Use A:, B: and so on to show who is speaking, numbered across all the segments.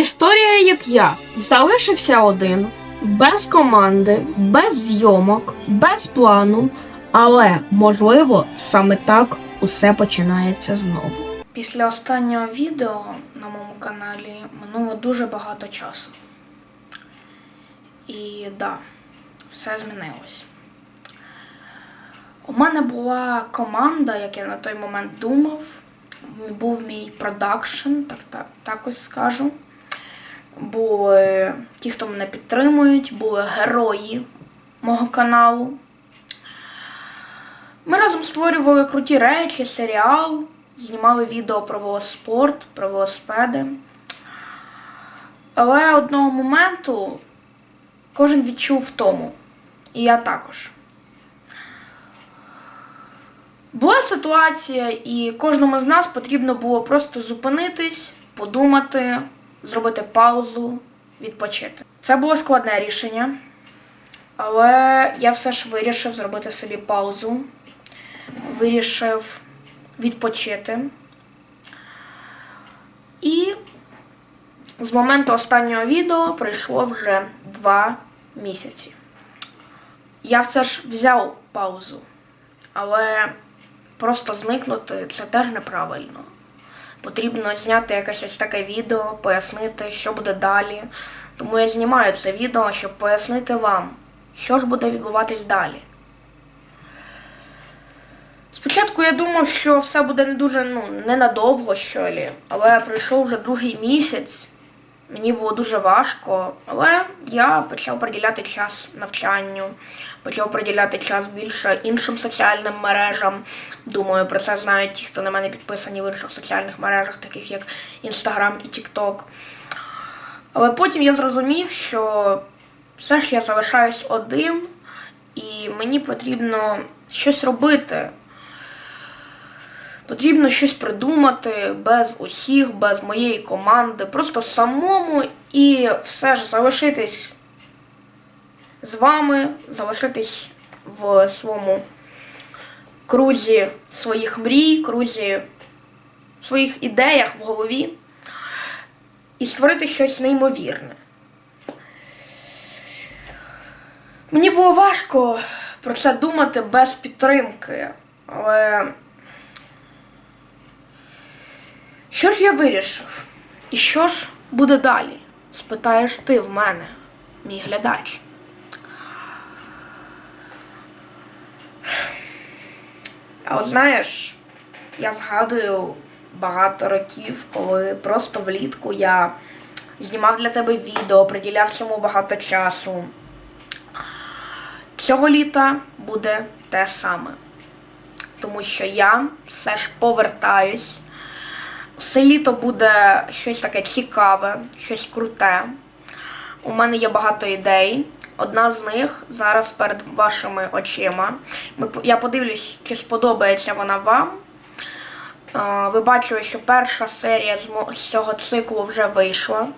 A: Історія як я. Залишився один, без команди, без зйомок, без плану. Але, можливо, саме так усе починається знову.
B: Після останнього відео на моєму каналі минуло дуже багато часу. І да, все змінилось. У мене була команда, як я на той момент думав. Був мій продакшн, так, так, так ось скажу. Були ті, хто мене підтримують, були герої мого каналу. Ми разом створювали круті речі, серіал, знімали відео про велоспорт, про велосипеди. Але одного моменту кожен відчув втому. І я також. Була ситуація, і кожному з нас потрібно було просто зупинитись, подумати, зробити паузу, відпочити. Це було складне рішення, але я все ж вирішив зробити собі паузу, вирішив відпочити. І з моменту останнього відео пройшло вже два місяці. Я все ж взяв паузу, але просто зникнути це теж неправильно. Потрібно зняти якесь ось таке відео, пояснити, що буде далі. Тому я знімаю це відео, щоб пояснити вам, що ж буде відбуватись далі. Спочатку я думав, що все буде не дуже ну, ненадовго, що лі, але пройшов вже другий місяць. Мені було дуже важко, але я почав приділяти час навчанню, почав приділяти час більше іншим соціальним мережам. Думаю, про це знають ті, хто на мене підписані в інших соціальних мережах, таких як Інстаграм і Тікток. Але потім я зрозумів, що все ж я залишаюсь один, і мені потрібно щось робити. Потрібно щось придумати без усіх, без моєї команди, просто самому і все ж залишитись з вами, залишитись в своєму крузі своїх мрій, крузі своїх ідеях в голові і створити щось неймовірне. Мені було важко про це думати без підтримки, але. Що ж я вирішив? І що ж буде далі? Спитаєш ти в мене, мій глядач. А от знаєш, я згадую багато років, коли просто влітку я знімав для тебе відео, приділяв цьому багато часу. Цього літа буде те саме. Тому що я все ж повертаюсь. Все літо буде щось таке цікаве, щось круте. У мене є багато ідей. Одна з них зараз перед вашими очима. Я подивлюсь, чи сподобається вона вам. Е, Ви бачили, що перша серія з з цього циклу вже вийшла.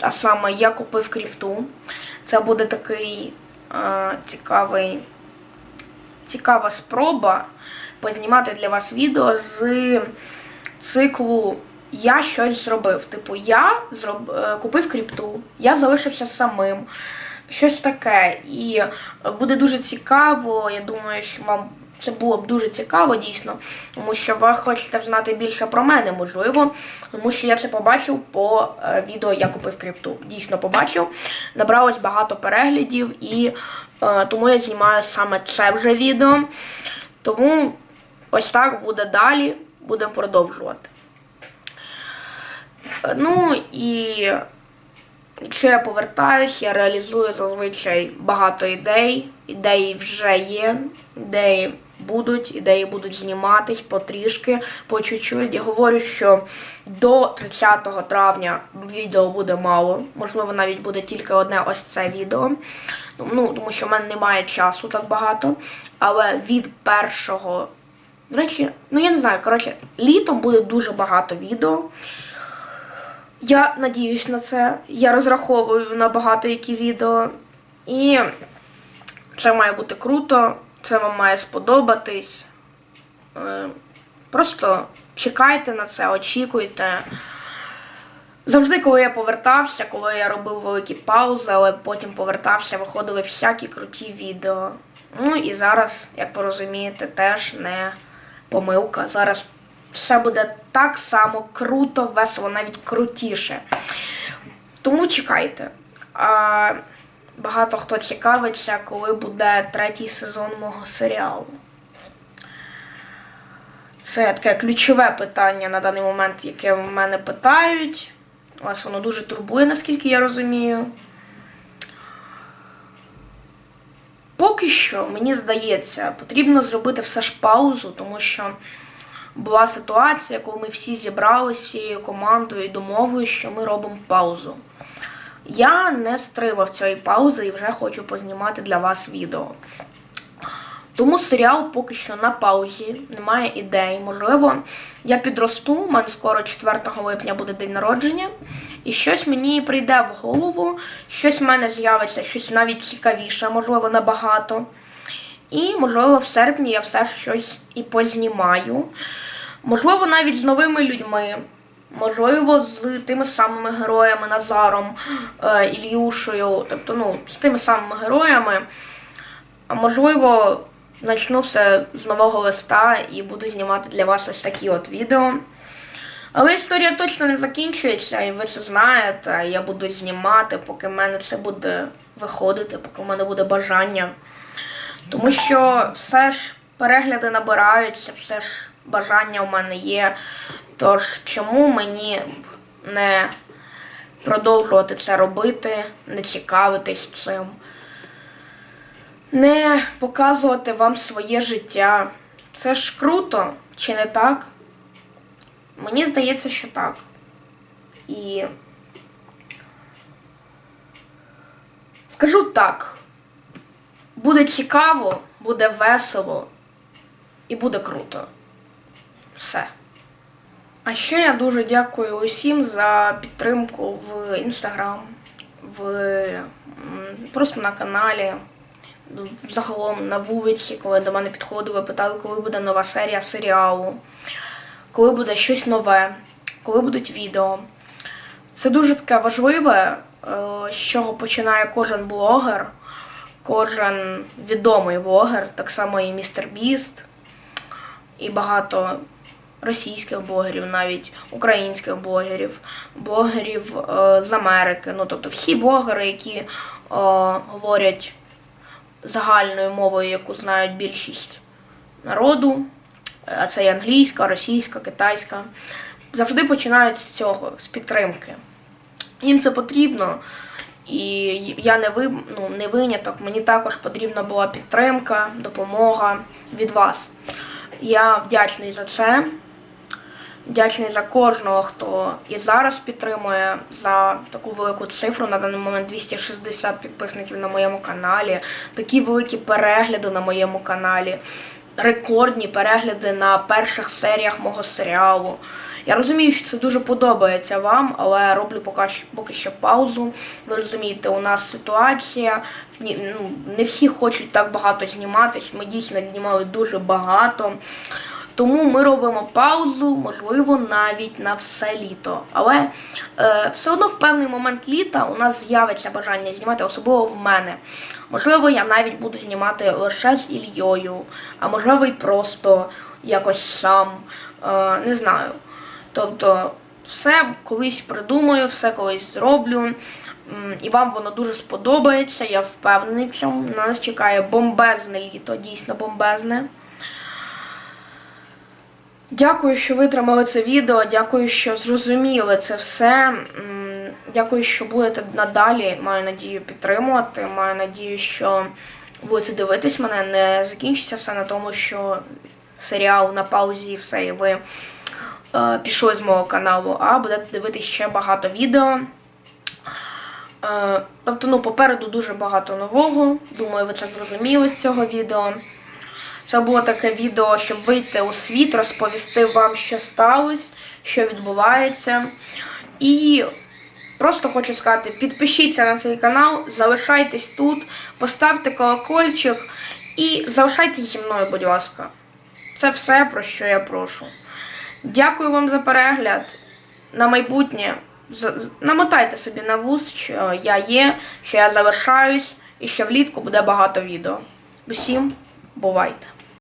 B: А саме я купив кріпту. Це буде такий е, цікавий, цікава спроба познімати для вас відео з циклу я щось зробив. Типу, я зроб... е, купив кріпту, я залишився самим. Щось таке. І буде дуже цікаво. Я думаю, що вам це було б дуже цікаво дійсно, тому що ви хочете знати більше про мене, можливо, тому що я це побачив по е, відео Я купив крипту. Дійсно побачив. Набралось багато переглядів, і е, тому я знімаю саме це вже відео. Тому ось так буде далі. Будемо продовжувати. Е, Ну і якщо я повертаюсь, я реалізую зазвичай багато ідей. Ідеї вже є, ідеї будуть, ідеї будуть зніматись потрішки, по чуть-чуть. Я говорю, що до 30 травня відео буде мало. Можливо, навіть буде тільки одне ось це відео. Ну, тому що в мене немає часу так багато. Але від першого до речі, ну я не знаю, коротше, літом буде дуже багато відео. Я надіюсь на це. Я розраховую на багато які відео. І це має бути круто, це вам має сподобатись. Е, Просто чекайте на це, очікуйте. Завжди, коли я повертався, коли я робив великі паузи, але потім повертався, виходили всякі круті відео. Ну і зараз, як ви розумієте, теж не помилка. Зараз все буде так само круто, весело, навіть крутіше. Тому чекайте. А, багато хто цікавиться, коли буде третій сезон мого серіалу. Це таке ключове питання на даний момент, яке в мене питають. Вас воно дуже турбує, наскільки я розумію. Поки що, мені здається, потрібно зробити все ж паузу, тому що була ситуація, коли ми всі зібрались всією командою і домовою, що ми робимо паузу. Я не стримав цієї паузи і вже хочу познімати для вас відео. Тому серіал поки що на паузі, немає ідей. Можливо, я підросту, у мене скоро 4 липня буде день народження, і щось мені прийде в голову, щось в мене з'явиться, щось навіть цікавіше, можливо, набагато. І, можливо, в серпні я все щось і познімаю. Можливо, навіть з новими людьми. Можливо, з тими самими героями Назаром, е, Ільюшею, тобто, ну, з тими самими героями. А можливо, почну все з нового листа і буду знімати для вас ось такі от відео. Але історія точно не закінчується, і ви це знаєте. Я буду знімати, поки в мене це буде виходити, поки в мене буде бажання. Тому що все ж перегляди набираються, все ж бажання у мене є. Тож чому мені не продовжувати це робити, не цікавитись цим? Не показувати вам своє життя. Це ж круто, чи не так? Мені здається, що так. І скажу так. Буде цікаво, буде весело і буде круто. Все. А ще я дуже дякую усім за підтримку в інстаграм, в просто на каналі загалом на вулиці, коли до мене підходили, питали, коли буде нова серія серіалу, коли буде щось нове, коли будуть відео. Це дуже таке важливе, е, з чого починає кожен блогер, кожен відомий блогер, так само і містер Біст, і багато російських блогерів, навіть українських блогерів, блогерів е, з Америки. Ну, тобто всі блогери, які е, говорять загальною мовою, яку знають більшість народу, а це і англійська, російська, китайська, завжди починають з цього, з підтримки. Їм це потрібно, і я не ви, ну, не виняток. Мені також потрібна була підтримка, допомога від вас. Я вдячний за це. Вдячний за кожного, хто і зараз підтримує за таку велику цифру. На даний момент 260 підписників на моєму каналі, такі великі перегляди на моєму каналі, рекордні перегляди на перших серіях мого серіалу. Я розумію, що це дуже подобається вам, але роблю поки що, паузу. Ви розумієте, у нас ситуація. Ну, не всі хочуть так багато зніматись. Ми дійсно знімали дуже багато. Тому ми робимо паузу, можливо, навіть на все літо. Але е, все одно в певний момент літа у нас з'явиться бажання знімати, особливо в мене. Можливо, я навіть буду знімати лише з Ільйою, а можливо, і просто якось сам. Е, не знаю. Тобто, все колись придумаю, все колись зроблю. І вам воно дуже сподобається, я впевнений в цьому. На нас чекає бомбезне літо, дійсно бомбезне. Дякую, що витримали це відео. Дякую, що зрозуміли це все. Дякую, що будете надалі. Маю надію підтримувати. Маю надію, що будете дивитись мене. Не закінчиться все на тому, що серіал на паузі і все, і ви е, пішли з мого каналу, а будете дивитись ще багато відео. Е, тобто, ну, попереду дуже багато нового. Думаю, ви це зрозуміли з цього відео. Це було таке відео, щоб вийти у світ, розповісти вам, що сталося, що відбувається. І просто хочу сказати, підпишіться на цей канал, залишайтесь тут, поставте колокольчик і залишайтесь зі мною, будь ласка. Це все, про що я прошу. Дякую вам за перегляд. На майбутнє намотайте собі на вуз, що я є, що я залишаюсь, і що влітку буде багато відео. Усім бувайте!